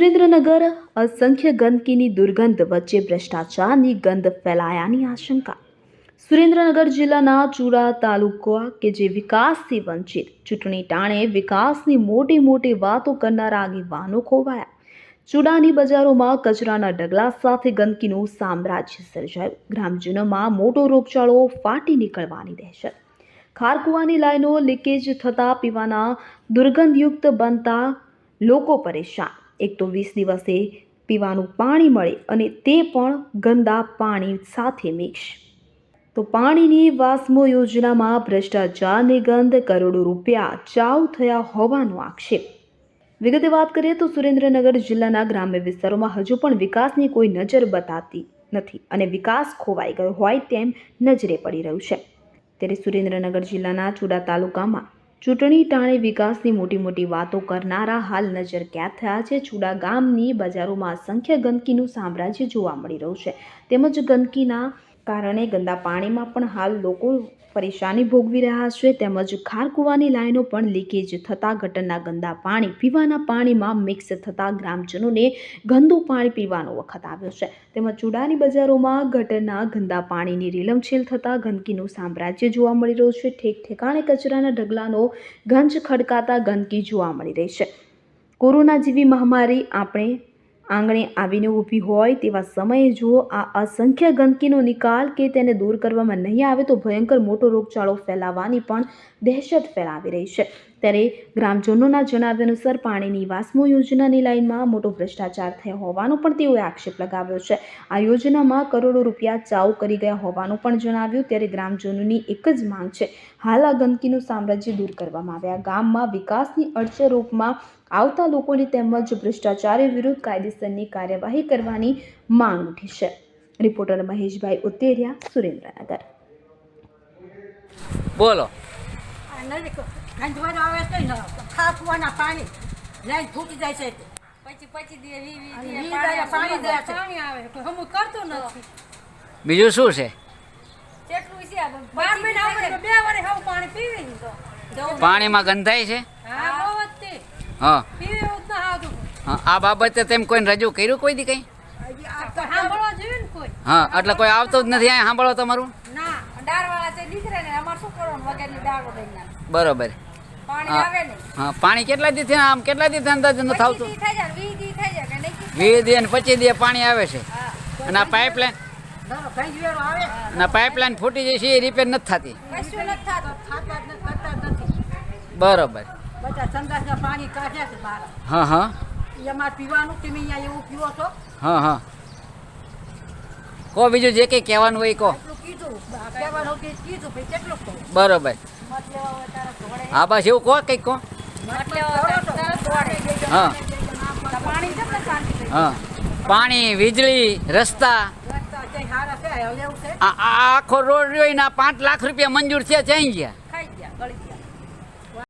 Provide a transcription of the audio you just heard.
સુરેન્દ્રનગર, અસંખ્ય ગંદકીની દુર્ગંધ વચ્ચે ભ્રષ્ટાચારની ગંધ ફેલાયાની આશંકા. સુરેન્દ્રનગર જિલ્લાના ચુડા તાલુકા કે જે વિકાસથી વંચિત, ચૂંટણી ટાણે વિકાસની મોટી મોટી વાતો કરનારા આગેવાનો ખોવાયા. ચુડાની બજારોમાં કચરાના ડગલા સાથે ગંદકીનું સામ્રાજ્ય સર્જાયું. ગ્રામજનોમાં મોટો રોગચાળો ફાટી નીકળવાની દહેશત. ખારકુવાની લાઈનો લીકેજ થતાં પીવાના દુર્ગંધયુક્ત બનતા લોકો પરેશાન. એક તો વીસ દિવસે પીવાનું પાણી મળે અને તે પણ ગંદા પાણી સાથે મિક્સ. તો પાણીની વાસ્મો યોજનામાં ભ્રષ્ટાચારની ગંધ કરોડો રૂપિયા ચાવ થયા હોવાનો આક્ષેપ. વિગતે વાત કરીએ તો સુરેન્દ્રનગર જિલ્લાના ગ્રામ્ય વિસ્તારોમાં હજુ પણ વિકાસની કોઈ નજર બતાતી નથી અને વિકાસ ખોવાઈ ગયો હોય તેમ નજરે પડી રહ્યું છે. ત્યારે સુરેન્દ્રનગર જિલ્લાના ચુડા તાલુકામાં ચૂંટણી ટાણે વિકાસની મોટી મોટી વાતો કરનારા હાલ નજર ક્યાં થયા છે? છુડા ગામની બજારોમાં અસંખ્ય ગંદકીનું સામ્રાજ્ય જોવા મળી રહ્યું છે. તેમજ ગંદકીના કારણે ગંદા પાણીમાં પણ હાલ લોકો પરેશાની ભોગવી રહ્યા છે. તેમજ ખારકુવાની લાઈનો પણ લીકેજ થતાં ગટરના ગંદા પાણી પીવાના પાણીમાં મિક્સ થતાં ગ્રામજનોને ગંદુ પાણી પીવાનો વખત આવ્યો છે. તેમજ ચૂડાની બજારોમાં ગટરના ગંદા પાણીની રીલમછેલ થતાં ગંદકીનું સામ્રાજ્ય જોવા મળી રહ્યું છે. ઠેક ઠેકાણે કચરાના ઢગલાનો ગંજ ખડકાતા ગંદકી જોવા મળી રહી છે. કોરોના જેવી મહામારી આપણે આંગણે આવીને ઊભી હોય તેવા સમયે જુઓ, આ અસંખ્ય ગંદકીનો નિકાલ કે તેને દૂર કરવામાં નહીં આવે તો ભયંકર મોટો રોગચાળો ફેલાવાની પણ દહેશત ફેલાવી રહી છે. ત્યારે ગ્રામજનોના જણાવ્યા અનુસાર પાણીની વાસ્મો યોજનાની લાઇનમાં મોટો ભ્રષ્ટાચાર થયો હોવાનો પણ તેઓએ આક્ષેપ લગાવ્યો છે. આ યોજનામાં કરોડો રૂપિયા ચાઉ કરી ગયા હોવાનું પણ જણાવ્યું ત્યારે ગ્રામજનોની એક જ માંગ છે. હાલ આ ગંદકીનું સામ્રાજ્ય દૂર કરવામાં આવ્યા. ગામમાં વિકાસની અડચરૂપમાં આવતા લોકોની તેમજ ભ્રષ્ટાચારી વિરુદ્ધ કાયદેસરની કાર્યવાહી કરવાની માંગ ઉઠી છે. રિપોર્ટર મહેશભાઈ ઉત્તેરિયા સુરેન્દ્રનગર. બોલો. ગંધવાળો આવે છે ને ખાકવાના પાણી લાઈન ફૂટી જાય છે. પછી પછી દે વી વી દે પાણી દે પાણી આવે. કોઈ હમું કરતું નથી. બીજું શું છે? કેટલું છે બાર મહિના ઉપર બે વારે હવું પાણી પીવી તો. પાણીમાં ગંધાય છે? હા બહુ જ તે. હા. પીવે ઉત ના આવતું હા, આ બાબતે તેમ કોઈને રજૂ કર્યું કોઈ દી કંઈ? તો હા એટલે કોઈ આવતો જ નથી અહીંયા સાંભળો તમારું. ના દાળવાળા તે નીકળે ને અમારે શું કરવાનું વગરની દાળો દઈ નાખે. બરોબર. હા. આવે ને. હા પાણી કેટલા દી થયા આમ કેટલા દી અંદાજ નથી થાવતું? કે કી? વીસ દી અને પચીસ દી પાણી આવે છે. અને આ પાઇપલાઇન પાઇપલાઇન ફૂટી જાય છે એ રિપેર નથી થતી. કશું નથી થતું. ખાતા જ નથી કરતા જ નથી. બરોબર. હા હા. હા હા. કહો બીજું જે કંઈ કહેવાનું હોય કહો બરોબર. હા બસ એવું કહો કંઈક કહો. હા. હા. પાણી વીજળી રસ્તા. આખો રોડ રહ્યો એના પાંચ લાખ રૂપિયા મંજૂર છે જઈ ગયા?